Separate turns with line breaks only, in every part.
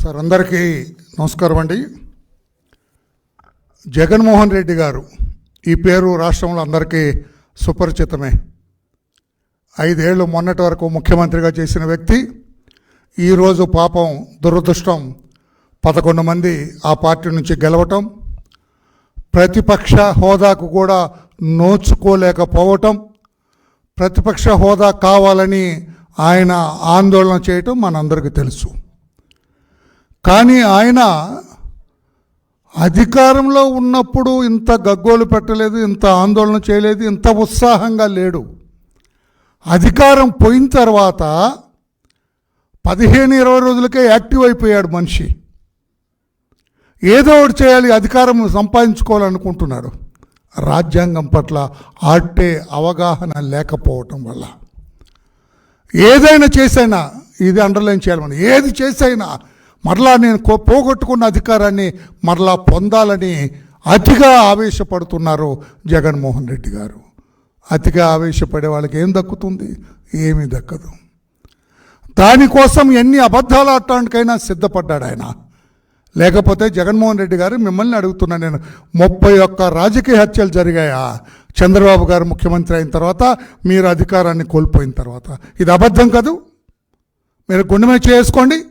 Sir అందరికీ నమస్కారం అండి. జగన్మోహన్ రెడ్డి గారు ఈ పేరు రాష్ట్రంలో అందరికీ సుపరిచితమే. ఐదేళ్ళు మొన్నటి వరకు ముఖ్యమంత్రిగా చేసిన వ్యక్తి ఈరోజు పాపం దురదృష్టం పదకొండు మంది ఆ పార్టీ నుంచి గెలవటం ప్రతిపక్ష హోదాకు కూడా నోచుకోలేకపోవటం ప్రతిపక్ష హోదా కావాలని ఆయన ఆందోళన చేయటం మనందరికీ తెలుసు. కానీ ఆయన అధికారంలో ఉన్నప్పుడు ఇంత గగ్గోలు పెట్టలేదు ఇంత ఆందోళన చేయలేదు ఇంత ఉత్సాహంగా లేడు. అధికారం పోయిన తర్వాత పదిహేను ఇరవై రోజులకే యాక్టివ్ అయిపోయాడు మనిషి. ఏదో ఒకటి చేయాలి అధికారం సంపాదించుకోవాలనుకుంటున్నాడు రాజ్యాంగం పట్ల ఆటే అవగాహన లేకపోవటం వల్ల. ఏదైనా చేసైనా ఇది అండర్లైన్ చేయాలి మనం. ఏది చేసైనా మరలా నేను పోగొట్టుకున్న అధికారాన్ని మరలా పొందాలని అతిగా ఆవేశపడుతున్నారు జగన్మోహన్ రెడ్డి గారు. అతిగా ఆవేశపడే వాళ్ళకి ఏం దక్కుతుంది? ఏమీ దక్కదు. దానికోసం ఎన్ని అబద్ధాలు ఆడటానికైనా సిద్ధపడ్డాడు ఆయన. లేకపోతే జగన్మోహన్ రెడ్డి గారు మిమ్మల్ని అడుగుతున్నా నేను ముప్పై ఒక్క రాజకీయ హత్యలు జరిగాయా? చంద్రబాబు గారు ముఖ్యమంత్రి అయిన తర్వాత మీరు అధికారాన్ని కోల్పోయిన తర్వాత. ఇది అబద్ధం కాదు? మీరు గుండె చేసుకోండి.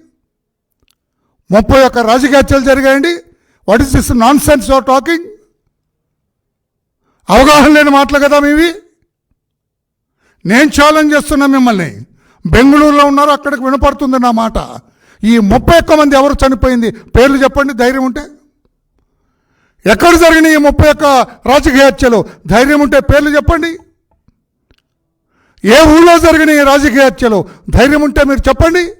ముప్పై ఒక్క రాజకీయ హత్యలు జరిగాయండి. What is this nonsense of talking అవగాహన లేని మాటలు కదా మీవి? నేను ఛాలెంజ్ చేస్తున్నా మిమ్మల్ని. బెంగళూరులో ఉన్నారు అక్కడికి వినపడుతుంది నా మాట. ఈ ముప్పై ఒక్క మంది ఎవరు చనిపోయింది? పేర్లు చెప్పండి ధైర్యం ఉంటే. ఎక్కడ జరిగిన ఈ ముప్పై ఒక్క రాజకీయ హత్యలు? ధైర్యం ఉంటే పేర్లు చెప్పండి. ఏ ఊళ్ళో జరిగిన ఈ రాజకీయ హత్యలు? ధైర్యం ఉంటే మీరు చెప్పండి.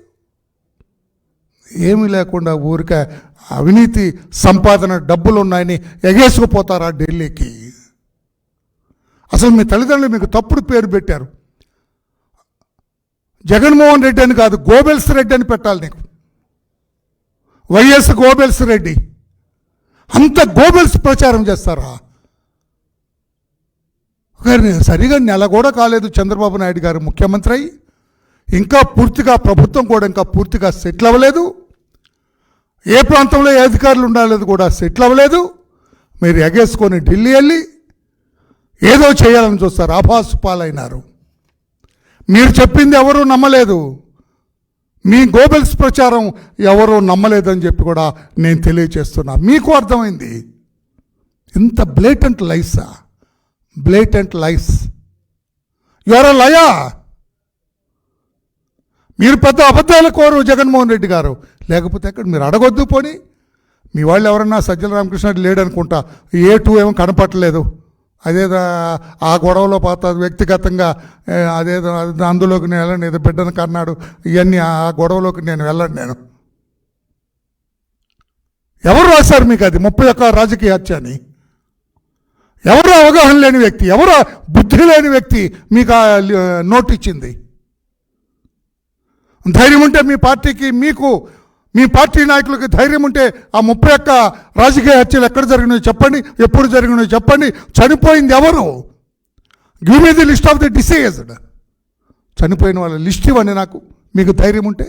ఏమీ లేకుండా ఊరికే అవినీతి సంపాదన డబ్బులు ఉన్నాయని ఎగేసుకుపోతారా ఢిల్లీకి? అసలు మీ తల్లిదండ్రులు మీకు తప్పుడు పేరు పెట్టారు. జగన్మోహన్ రెడ్డి అని కాదు గోబెల్స్ రెడ్డి అని పెట్టాలి నీకు. YS Goebbels Reddy. అంత గోబెల్స్ ప్రచారం చేస్తారా? కానీ సరిగా నెల కూడా కాలేదు చంద్రబాబు నాయుడు గారు ముఖ్యమంత్రి. అయి ఇంకా పూర్తిగా ప్రభుత్వం కూడా ఇంకా పూర్తిగా సెటిల్ అవ్వలేదు. ఏ ప్రాంతంలో ఏ అధికారులు ఉండాలనేది కూడా సెటిల్ అవ్వలేదు. మీరు ఎగేసుకొని ఢిల్లీ వెళ్ళి ఏదో చేయాలని చూస్తారు. ఆభాసు పాలైనారు. మీరు చెప్పింది ఎవరూ నమ్మలేదు. మీ గోబెల్స్ ప్రచారం ఎవరూ నమ్మలేదని చెప్పి కూడా నేను తెలియచేస్తున్నా. మీకు అర్థమైంది? ఇంత బ్లేటెంట్ లైసా బ్లేటెంట్ లైస్ యువర్ లయా మీరు పెద్ద అబద్ధాల కోరు జగన్మోహన్ రెడ్డి గారు. లేకపోతే ఎక్కడ మీరు అడగొద్దు పోని. మీ వాళ్ళు ఎవరన్నా సజ్జల రామకృష్ణ రెడ్డి లేడనుకుంటా ఏ టూ ఏమో కనపట్టలేదు అదేదో ఆ గొడవలో పాత వ్యక్తిగతంగా అదేదో అందులోకి నేను వెళ్ళను ఏదో బిడ్డను కన్నాడు ఇవన్నీ ఆ గొడవలోకి నేను వెళ్ళను నేను. ఎవరు రాశారు మీకు అది? ముప్పై ఒక్క రాజకీయ హత్య అని ఎవరు అవగాహన లేని వ్యక్తి? ఎవరు బుద్ధి లేని వ్యక్తి మీకు ఆ లి- నోట్ ఇచ్చింది ధైర్యం ఉంటే మీ పార్టీకి మీకు మీ పార్టీ నాయకులకి ధైర్యం ఉంటే ఆ ముప్పై ఒక్క రాజకీయ హత్యలు ఎక్కడ జరిగినాయో చెప్పండి ఎప్పుడు జరిగినాయో చెప్పండి. చనిపోయింది ఎవరు? Give me the list of the deceased చనిపోయిన వాళ్ళ లిస్ట్ ఇవ్వండి నాకు. మీకు ధైర్యం ఉంటే.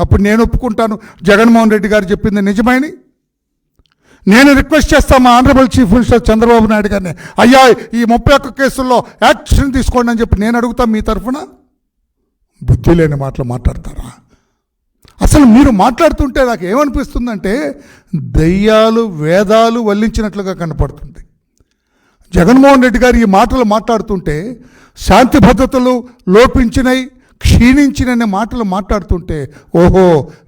అప్పుడు నేను ఒప్పుకుంటాను. జగన్మోహన్ రెడ్డి గారు చెప్పింది నిజమని నేను రిక్వెస్ట్ చేస్తా మా honourable chief minister Chandrababu Naidu గారిని అయ్యా ఈ ముప్పై ఒక్క కేసుల్లో యాక్షన్ తీసుకోండి అని చెప్పి నేను అడుగుతా మీ తరఫున. బుద్ధి లేని మాటలు మాట్లాడతారా? అసలు మీరు మాట్లాడుతుంటే నాకు ఏమనిపిస్తుందంటే దయ్యాలు వేదాలు వల్లించినట్లుగా కనపడుతుంది. జగన్మోహన్ రెడ్డి గారు ఈ మాటలు మాట్లాడుతుంటే శాంతి భద్రతలు లోపించినై క్షీణించిననే మాటలు మాట్లాడుతుంటే ఓహో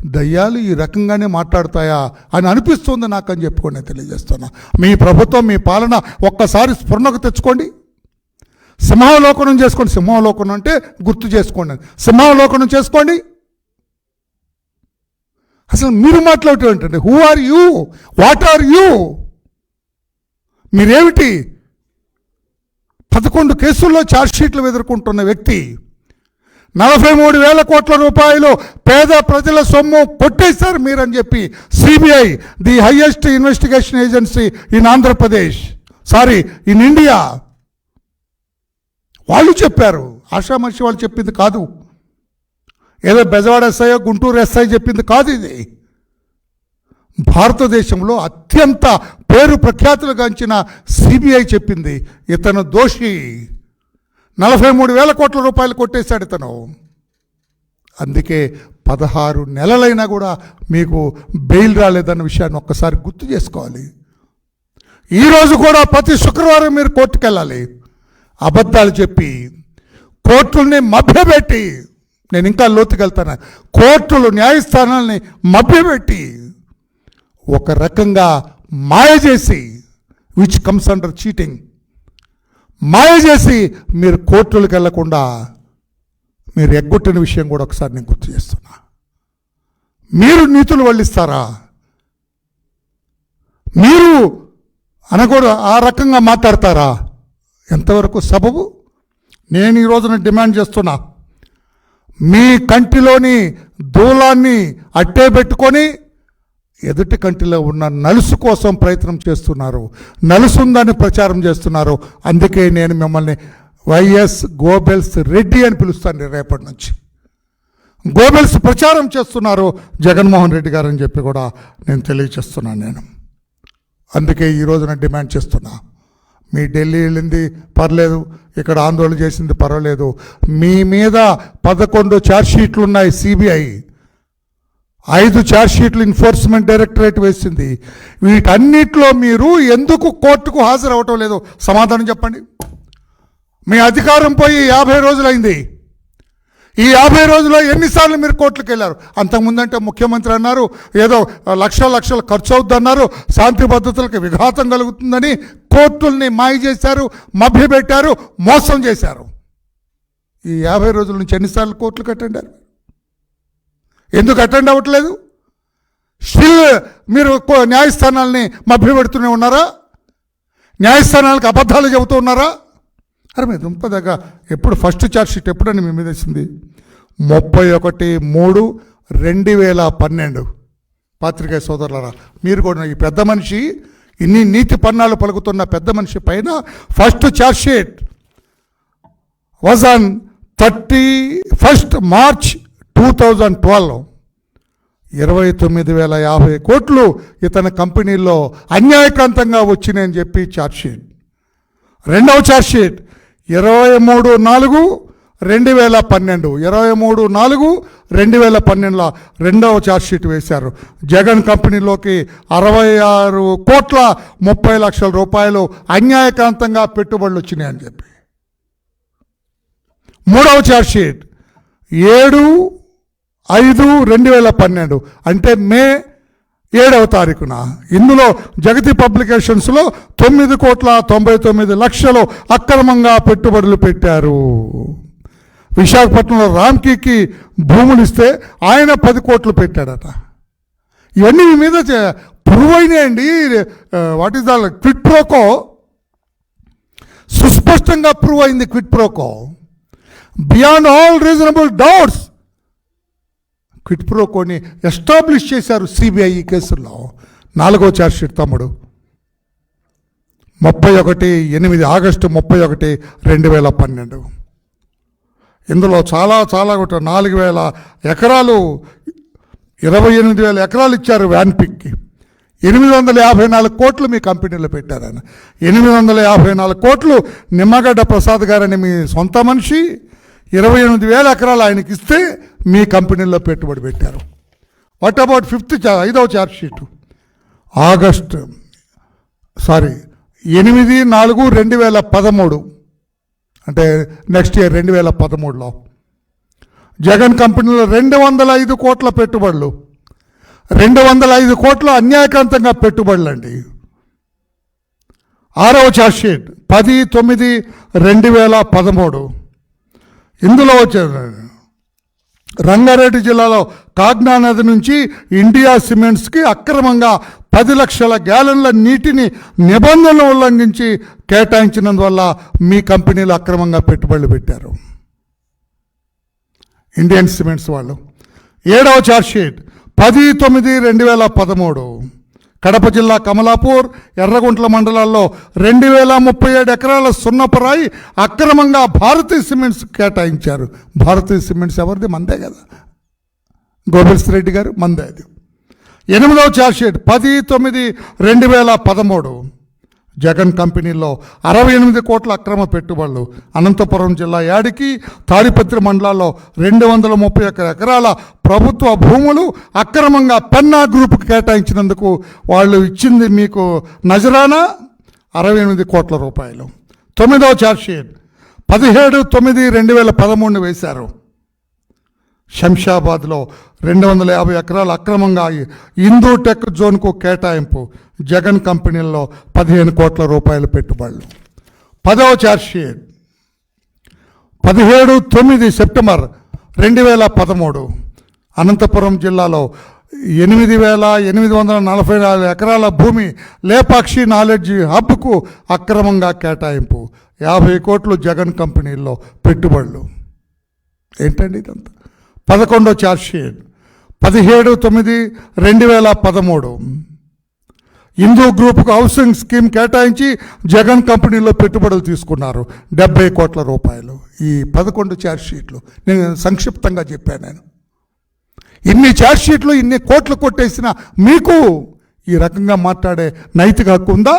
దయ్యాలు ఈ రకంగానే మాట్లాడతాయా అని అనిపిస్తుంది నాకు అని చెప్పుకొని నేను తెలియజేస్తున్నా. మీ ప్రభుత్వం మీ పాలన ఒక్కసారి స్ఫురణకు తెచ్చుకోండి. సింహావలోకనం చేసుకోండి. సింహావలోకనం అంటే గుర్తు చేసుకోండి. సింహావలోకనం చేసుకోండి. అసలు మీరు మాట్లాడటం who are you what are you మీరేమిటి? పదకొండు కేసుల్లో ఛార్జ్షీట్లు ఎదుర్కొంటున్న వ్యక్తి నలభై మూడు వేల కోట్ల రూపాయలు పేద ప్రజల సొమ్ము కొట్టేశారు మీరని చెప్పి CBI the highest investigation agency in Andhra Pradesh sorry in India వాళ్ళు చెప్పారు. ఆషామర్షి వాళ్ళు చెప్పింది కాదు. ఏదో బెజవాడ ఎస్ఐయో గుంటూరు ఎస్ఐ చెప్పింది కాదు ఇది. భారతదేశంలో అత్యంత పేరు ప్రఖ్యాతులు గాంచిన సిబిఐ చెప్పింది. ఇతను దోషి. నలభై మూడు వేల కోట్ల రూపాయలు కొట్టేశాడు ఇతను. అందుకే పదహారు నెలలైనా కూడా మీకు బెయిల్ రాలేదన్న విషయాన్ని ఒక్కసారి గుర్తు చేసుకోవాలి. ఈరోజు కూడా ప్రతి శుక్రవారం మీరు కోర్టుకెళ్ళాలి. అబద్ధాలు చెప్పి కోర్టుల్ని మభ్యపెట్టి నేను ఇంకా లోతుకెళ్తాను? కోర్టులు న్యాయస్థానాల్ని మభ్యపెట్టి ఒక రకంగా మాయ చేసి విచ్ కమ్స్ అండర్ చీటింగ్ మాయ చేసి మీరు కోర్టులకు వెళ్ళకుండా మీరు ఎగ్గొట్టిన విషయం కూడా ఒకసారి నేను గుర్తు చేస్తున్నా. మీరు నీతులు వల్లిస్తారా? మీరు అనకూడదు ఆ రకంగా మాట్లాడతారా? ఎంతవరకు సబబు? నేను ఈ రోజున డిమాండ్ చేస్తున్నా. మీ కంటిలోని దూలాన్ని అట్టే పెట్టుకొని ఎదుటి కంటిలో ఉన్న నలుసు కోసం ప్రయత్నం చేస్తున్నారు. నలుసు ఉందని ప్రచారం చేస్తున్నారు. అందుకే నేను మిమ్మల్ని వైఎస్ గోబెల్స్ రెడ్డి అని పిలుస్తాను రేపటి నుంచి. గోబెల్స్ ప్రచారం చేస్తున్నారు జగన్మోహన్ రెడ్డి గారు అని చెప్పి కూడా నేను తెలియచేస్తున్నాను నేను. అందుకే ఈ రోజున డిమాండ్ చేస్తున్నా. మీ ఢిల్లీ వెళ్ళింది పర్లేదు. ఇక్కడ ఆందోళన చేసింది పర్వాలేదు. మీ మీద పదకొండు ఛార్జ్షీట్లు ఉన్నాయి సిబిఐ ఐదు ఛార్జ్షీట్లు ఎన్ఫోర్స్మెంట్ డైరెక్టరేట్ వేసింది. వీటన్నిటిలో మీరు ఎందుకు కోర్టుకు హాజరవటం లేదు? సమాధానం చెప్పండి. మీ అధికారం పోయి యాభై రోజులైంది. ఈ యాభై రోజుల్లో ఎన్నిసార్లు మీరు కోర్టులకు వెళ్ళారు? అంతకుముందంటే ముఖ్యమంత్రి అన్నారు ఏదో లక్షల లక్షలు ఖర్చు అవుద్దన్నారు శాంతి భద్రతలకు విఘాతం కలుగుతుందని కోర్టుల్ని మాయ చేశారు మభ్యపెట్టారు మోసం చేశారు. ఈ యాభై రోజుల నుంచి ఎన్నిసార్లు కోర్టులు అటెండ్ ఎందుకు అటెండ్ అవ్వట్లేదు? స్టిల్ మీరు న్యాయస్థానాలని న్యాయస్థానాల్ని మభ్యపెడుతూనే ఉన్నారా? న్యాయస్థానాలకు అబద్ధాలు చెబుతూ ఉన్నారా? అరే మీ దుంప దగ్గర ఎప్పుడు ఫస్ట్ ఛార్జ్ షీట్ ఎప్పుడని మీ మీద వేసింది? ముప్పై ఒకటి మూడు రెండు వేల పన్నెండు. పాత్రికేయ సోదరులరా మీరు కూడా ఈ పెద్ద మనిషి ఇన్ని నీతి పన్నాలు పలుకుతున్న పెద్ద మనిషి పైన first sheet. Was on thirty first March two thousand twelve ఇరవై తొమ్మిది వేల యాభై కోట్లు ఇతని కంపెనీలో అన్యాయకాంతంగా వచ్చినాయని చెప్పి ఛార్జ్షీట్ రెండవ ఛార్జ్షీట్ ఇరవై మూడు నాలుగు రెండు వేల పన్నెండు. ఇరవై మూడు నాలుగు రెండు వేల పన్నెండులో రెండవ ఛార్జ్షీట్ వేశారు. జగన్ కంపెనీలోకి అరవై ఆరు కోట్ల ముప్పై లక్షల రూపాయలు అన్యాయకాంతంగా పెట్టుబడులు వచ్చినాయని చెప్పి. మూడవ ఛార్జ్షీట్ ఏడు ఐదు రెండు వేల పన్నెండు. అంటే మే ఏడవ తారీఖున. ఇందులో జగతి పబ్లికేషన్స్లో తొమ్మిది కోట్ల తొంభై తొమ్మిది లక్షలు అక్రమంగా పెట్టుబడులు పెట్టారు. విశాఖపట్నంలో రామ్కీకి భూములు ఇస్తే ఆయన పది కోట్లు పెట్టాడట. ఇవన్నీ మీ మీద చే- prove what is the quid pro quo సుస్పష్టంగా ప్రూవ్ అయింది quid pro quo beyond all reasonable doubts quit ప్రోకోని ఎస్టాబ్లిష్ చేశారు సిబిఐ ఈ కేసుల్లో నాలుగో చార్జ్షీట్ తమ్ముడు. ముప్పై ఒకటి ఎనిమిది ఆగస్టు ముప్పై ఒకటి రెండు వేల పన్నెండు. ఇందులో చాలా చాలా ఒకటి నాలుగు వేల ఎకరాలు ఇరవై ఎనిమిది వేల ఎకరాలు ఇచ్చారు వ్యాన్పిక్కి ఎనిమిది వందల యాభై నాలుగు కోట్లు మీ కంపెనీలో పెట్టారని ఎనిమిది వందల యాభై నాలుగు కోట్లు నిమ్మగడ్డ ప్రసాద్ గారని మీ సొంత మనిషి ఇరవై ఎనిమిది వేల ఎకరాలు ఆయనకి ఇస్తే మీ కంపెనీలో పెట్టుబడి పెట్టారు. వాట్ అబౌట్ ఫిఫ్త్ ఐదవ ఛార్జ్ షీటు ఆగస్ట్ సారీ ఎనిమిది నాలుగు రెండు వేల పదమూడు. అంటే నెక్స్ట్ ఇయర్ రెండు వేల పదమూడులో. జగన్ కంపెనీలో రెండు వందల ఐదు కోట్ల పెట్టుబడులు. రెండు వందల ఐదు కోట్ల అన్యాయకాంతంగా పెట్టుబడులు అండి ఆరవ ఛార్జ్షీట్ పది తొమ్మిది రెండు వేల పదమూడు. ఇందులో వచ్చే రంగారెడ్డి జిల్లాలో కాగ్నా నది నుంచి ఇండియా సిమెంట్స్కి అక్రమంగా పది లక్షల గ్యాలన్ల నీటిని నిబంధనలు ఉల్లంఘించి కేటాయించినందువల్ల మీ కంపెనీలు అక్రమంగా పెట్టుబడులు పెట్టారు. ఇండియన్ సిమెంట్స్ వాళ్ళు. ఏడవ ఛార్జ్షీట్ పది తొమ్మిది రెండు వేల పదమూడు. కడప జిల్లా కమలాపూర్ ఎర్రగుంట్ల మండలాల్లో రెండు వేల ముప్పై ఏడు ఎకరాల సున్నపరాయి అక్రమంగా భారతీయ సిమెంట్స్ కేటాయించారు. భారతీయ సిమెంట్స్ ఎవరిది? మందే కదా. గోబెల్స్ రెడ్డి గారు మందే అది. ఎనిమిదవ ఛార్జ్షీట్ పది తొమ్మిది రెండు వేల పదమూడు. జగన్ కంపెనీలో అరవై ఎనిమిది కోట్ల అక్రమ పెట్టుబడులు. అనంతపురం జిల్లా యాడికి తాడిపత్రి మండలాల్లో రెండు వందల ముప్పై ఒక్క ఎకరాల ప్రభుత్వ భూములు అక్రమంగా పెన్నా గ్రూప్కి కేటాయించినందుకు వాళ్ళు ఇచ్చింది మీకు నజరానా? అరవై ఎనిమిది కోట్ల రూపాయలు. తొమ్మిదవ ఛార్జ్షీట్ పదిహేడు తొమ్మిది రెండు వేల పదమూడు వేశారు. శంషాబాద్లో రెండు వందల యాభై ఎకరాలు అక్రమంగా హిందూ టెక్ జోన్కు కేటాయింపు. జగన్ కంపెనీల్లో పదిహేను కోట్ల రూపాయల పెట్టుబడులు. పదవ చార్జ్షీట్. పదిహేడు తొమ్మిది సెప్టెంబర్ రెండు వేల పదమూడు. అనంతపురం జిల్లాలో ఎనిమిది వేల ఎనిమిది వందల నలభై నాలుగు ఎకరాల భూమి లేపాక్షి నాలెడ్జ్ హబ్కు అక్రమంగా కేటాయింపు. యాభై కోట్లు జగన్ కంపెనీల్లో పెట్టుబడులు. ఏంటండి ఇదంతా? పదకొండో ఛార్జ్షీట్ పదిహేడు తొమ్మిది రెండు వేల పదమూడు. హిందూ గ్రూప్కు హౌసింగ్ స్కీమ్ కేటాయించి జగన్ కంపెనీలో పెట్టుబడులు తీసుకున్నారు. డెబ్బై కోట్ల రూపాయలు. ఈ పదకొండు ఛార్జ్షీట్లు నేను సంక్షిప్తంగా చెప్పాను నేను. ఇన్ని ఛార్జ్షీట్లు ఇన్ని కోట్లు కొట్టేసిన మీకు ఈ రకంగా మాట్లాడే నైతిక హక్కు ఉందా?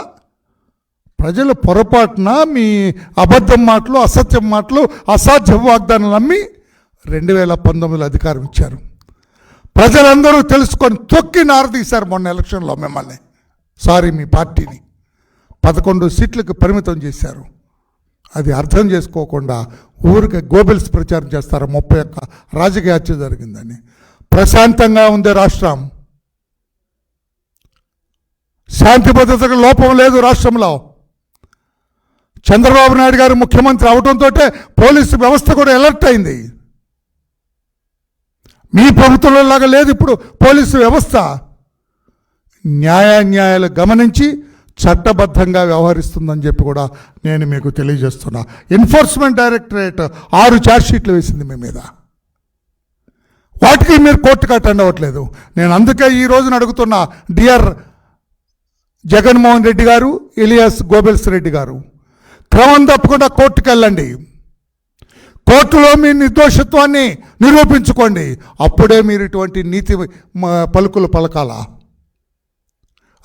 ప్రజలు పొరపాటున మీ అబద్ధం మాటలు అసత్యం మాటలు అసాధ్య వాగ్దానాలు నమ్మి రెండు వేల పంతొమ్మిదిలో అధికారం ఇచ్చారు. ప్రజలందరూ తెలుసుకొని తొక్కి నారదీశారు మొన్న ఎలక్షన్లో మిమ్మల్ని. సారీ మీ పార్టీని. పదకొండు సీట్లకు పరిమితం చేశారు. అది అర్థం చేసుకోకుండా ఊరికి గోబెల్స్ ప్రచారం చేస్తారు? ముప్పై ఒక్క రాజకీయ హత్య జరిగిందని. ప్రశాంతంగా ఉంది రాష్ట్రం. శాంతి భద్రతకు లోపం లేదు రాష్ట్రంలో. చంద్రబాబు నాయుడు గారు ముఖ్యమంత్రి అవడంతో పోలీసు వ్యవస్థ కూడా అలర్ట్ అయింది. మీ ప్రభుత్వంలో లాగా లేదు ఇప్పుడు పోలీసు వ్యవస్థ. న్యాయాన్యాయాలు గమనించి చట్టబద్ధంగా వ్యవహరిస్తుందని చెప్పి కూడా నేను మీకు తెలియజేస్తున్నా. ఎన్ఫోర్స్మెంట్ డైరెక్టరేట్ ఆరు ఛార్జ్షీట్లు వేసింది మీ మీద. వాటికి మీరు కోర్టుకు అటెండ్ అవ్వట్లేదు. నేను అందుకే ఈ రోజున అడుగుతున్నా డియర్ జగన్మోహన్ రెడ్డి గారు ఇలియాస్ గోబెల్స్ రెడ్డి గారు క్రమం తప్పకుండా కోర్టుకు వెళ్ళండి కోర్టులో మీ నిర్దోషత్వాన్ని నిరూపించుకోండి. అప్పుడే మీరు ఇటువంటి నీతి పలుకులు పలకాలా.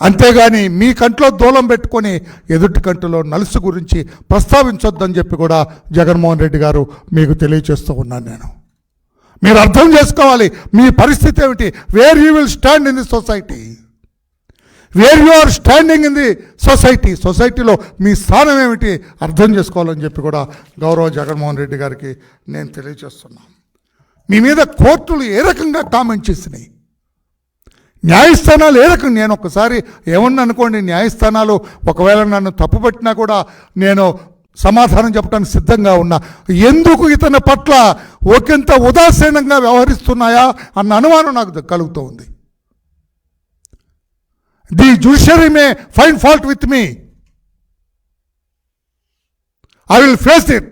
అంతేగాని మీ కంట్లో దూలం పెట్టుకొని ఎదుటి కంటిలో నలుసు గురించి ప్రస్తావించొద్దని చెప్పి కూడా జగన్మోహన్ రెడ్డి గారు మీకు తెలియచేస్తూ ఉన్నాను నేను. మీరు అర్థం చేసుకోవాలి మీ పరిస్థితి ఏమిటి? Where you will stand in the society where you are standing in the society సొసైటీలో మీ స్థానం ఏమిటి అర్థం చేసుకోవాలని చెప్పి కూడా గౌరవ జగన్మోహన్ రెడ్డి గారికి నేను తెలియజేస్తున్నాను. మీ మీద కోర్టులు ఏ రకంగా కామెంట్ చేసినాయి? న్యాయస్థానాలు ఏ రకం నేను ఒకసారి ఏమన్నా అనుకోండి న్యాయస్థానాలు ఒకవేళ నన్ను తప్పుపట్టినా కూడా నేను సమాధానం చెప్పడానికి సిద్ధంగా ఉన్నా. ఎందుకు ఇతని పట్ల ఒకంత ఉదాసీనంగా వ్యవహరిస్తున్నాయా అన్న అనుమానం నాకు కలుగుతూ ఉంది the judiciary may find fault with me I will face it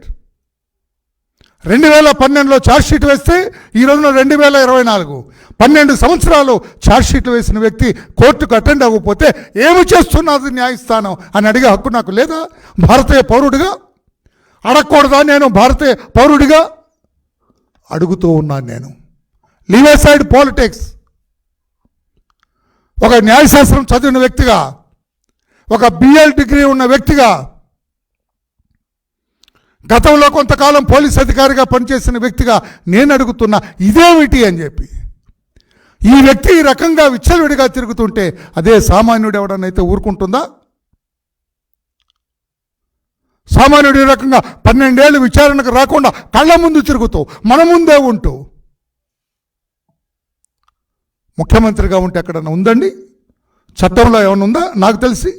రెండు వేల పన్నెండులో ఛార్జ్షీట్ వేస్తే ఈ రోజున రెండు వేల ఇరవై నాలుగు. పన్నెండు సంవత్సరాలు ఛార్జ్షీట్ వేసిన వ్యక్తి కోర్టుకు అటెండ్ అవ్వకపోతే ఏమి చేస్తున్నది న్యాయస్థానం అని అడిగే హక్కు నాకు లేదా? భారతీయ పౌరుడిగా? అడగకూడదా నేను భారతీయ పౌరుడిగా? అడుగుతూ ఉన్నాను నేను. లీవ్ సైడ్ పాలిటిక్స్ ఒక న్యాయశాస్త్రం చదివిన వ్యక్తిగా ఒక బిఎల్ డిగ్రీ ఉన్న వ్యక్తిగా గతంలో కొంతకాలం పోలీస్ అధికారిగా పనిచేసిన వ్యక్తిగా నేను అడుగుతున్నా ఇదేమిటి అని చెప్పి ఈ వ్యక్తి ఈ రకంగా విచ్చలవిడిగా తిరుగుతుంటే అదే సామాన్యుడు ఎవడనైతే ఊరుకుంటుందా? సామాన్యుడు ఈ రకంగా పన్నెండేళ్ళు విచారణకు రాకుండా కళ్ళ ముందు తిరుగుతూ మన ముందే ఉంటూ ముఖ్యమంత్రిగా ఉంటే ఎక్కడన్నా ఉందండి? చట్టంలో ఏమైనా ఉందా? నాకు తెలిసి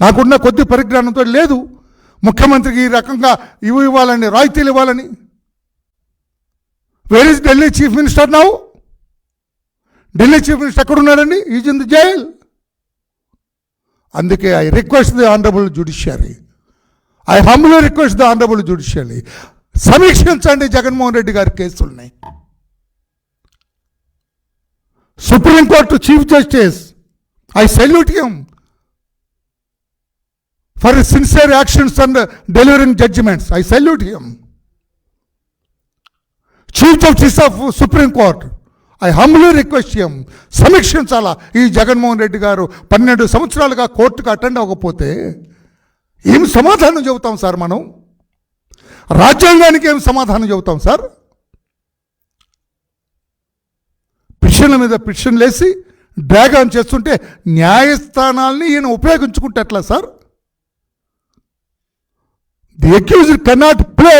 నాకున్న కొద్ది పరిజ్ఞానంతో లేదు. ముఖ్యమంత్రికి ఈ రకంగా ఇవి ఇవ్వాలని రాయితీలు ఇవ్వాలని. Where is Delhi chief minister నావు Delhi chief minister ఎక్కడున్నాడండి? ఈజ్ ఇన్ ది జైల్ అందుకే I request the honourable judiciary I humbly request the honourable judiciary సమీక్షించండి Jaganmohan Reddy గారి కేసుల్ని. Supreme court chief justice I salute him for sincere actions and delivering judgements I salute him chief justice of supreme court I humbly request చేయం సమీక్షించాలా? ఈ జగన్మోహన్ రెడ్డి గారు పన్నెండు సంవత్సరాలుగా కోర్టుకు attend అవ్వకపోతే ఏం సమాధానం చెబుతాం సార్ మనం? రాజ్యాంగానికి ఏం సమాధానం చెబుతాం సార్? పిటిషన్ల మీద పిటిషన్ లేసి డ్రాగ్ ఆన్ చేస్తుంటే న్యాయస్థానాల్ని ఈయన ఉపయోగించుకుంటే ఎట్లా sir? The accused cannot play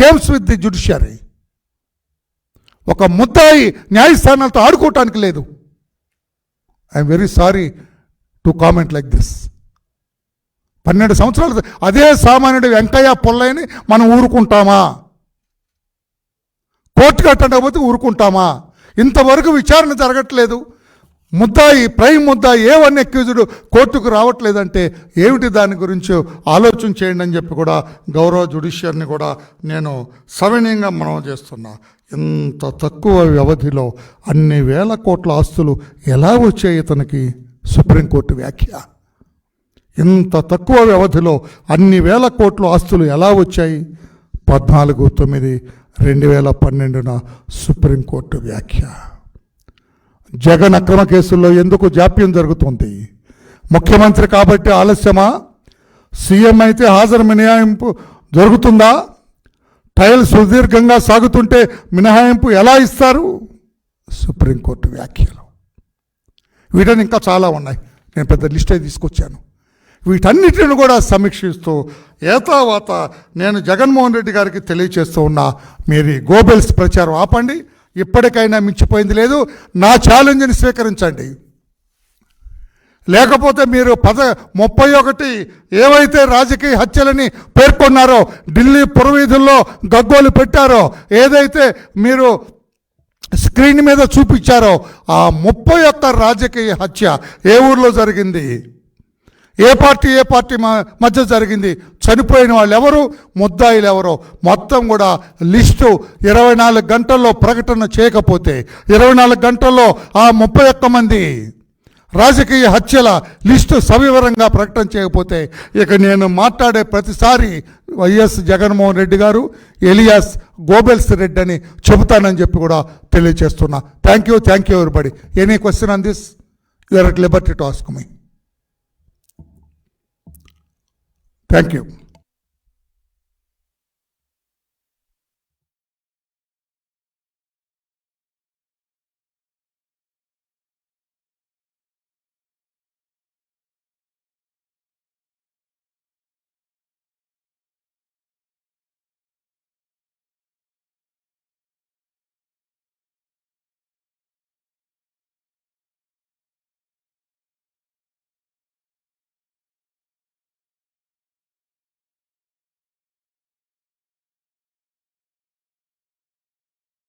games with the judiciary ఒక ముద్దాయి న్యాయస్థానాలతో ఆడుకోవటానికి లేదు. I'm very sorry to comment like this పన్నెండు సంవత్సరాలు అదే సామాన్యుడు వెంకయ్య పొల్లయ్యని మనం ఊరుకుంటామా? కోర్టు కట్టకపోతే ఊరుకుంటామా? ఇంతవరకు విచారణ జరగట్లేదు. ముద్దాయి ప్రైమ్ ముద్దాయి ఏ వన్ అక్యూజుడు కోర్టుకు రావట్లేదంటే ఏమిటి దాని గురించి ఆలోచన చేయండి అని చెప్పి కూడా గౌరవ జుడిషియర్ని కూడా నేను సవినీయంగా మనం చేస్తున్నా. ఇంత తక్కువ వ్యవధిలో అన్ని వేల కోట్ల ఆస్తులు ఎలా వచ్చాయి ఇతనికి? సుప్రీంకోర్టు వ్యాఖ్య. ఇంత తక్కువ వ్యవధిలో అన్ని వేల కోట్ల ఆస్తులు ఎలా వచ్చాయి? పద్నాలుగు తొమ్మిది రెండు వేల పన్నెండున సుప్రీంకోర్టు వ్యాఖ్య. జగన్ అక్రమ కేసుల్లో ఎందుకు జాప్యం జరుగుతుంది? ముఖ్యమంత్రి కాబట్టి ఆలస్యమా? సీఎం అయితే హాజరు మినహాయింపు జరుగుతుందా? ట్రయల్ సుదీర్ఘంగా సాగుతుంటే మినహాయింపు ఎలా ఇస్తారు? సుప్రీంకోర్టు వ్యాఖ్యలు. వీటిని ఇంకా చాలా ఉన్నాయి. నేను పెద్ద లిస్టే తీసుకొచ్చాను. వీటన్నిటిని కూడా సమీక్షిస్తూ ఏతావాత నేను జగన్మోహన్ రెడ్డి గారికి తెలియచేస్తూ ఉన్నా మీరు గోబెల్స్ ప్రచారం ఆపండి. ఇప్పటికైనా మించిపోయింది లేదు. నా ఛాలెంజ్ని స్వీకరించండి. లేకపోతే మీరు పద ముప్పై ఒకటి ఏవైతే రాజకీయ హత్యలని పేర్కొన్నారో ఢిల్లీ పురవీధుల్లో గగ్గోలు పెట్టారో ఏదైతే మీరు స్క్రీన్ మీద చూపించారో ఆ ముప్పై ఒక్క రాజకీయ హత్య ఏ ఊర్లో జరిగింది? ఏ పార్టీ ఏ పార్టీ మధ్య జరిగింది? చనిపోయిన వాళ్ళు ఎవరు ముద్దాయిలు ఎవరు మొత్తం కూడా లిస్టు ఇరవై నాలుగు గంటల్లో ప్రకటన చేయకపోతే ఇరవై నాలుగు గంటల్లో ఆ ముప్పై ఒక్క మంది రాజకీయ హత్యల లిస్టు సవివరంగా ప్రకటన చేయకపోతే ఇక నేను మాట్లాడే ప్రతిసారి వైఎస్ జగన్మోహన్ రెడ్డి గారు ఎలియాస్ గోబెల్స్ రెడ్డి అని చెబుతానని చెప్పి కూడా తెలియజేస్తున్నా. Thank you thank you everybody any question on this you're at liberty to ask me thank you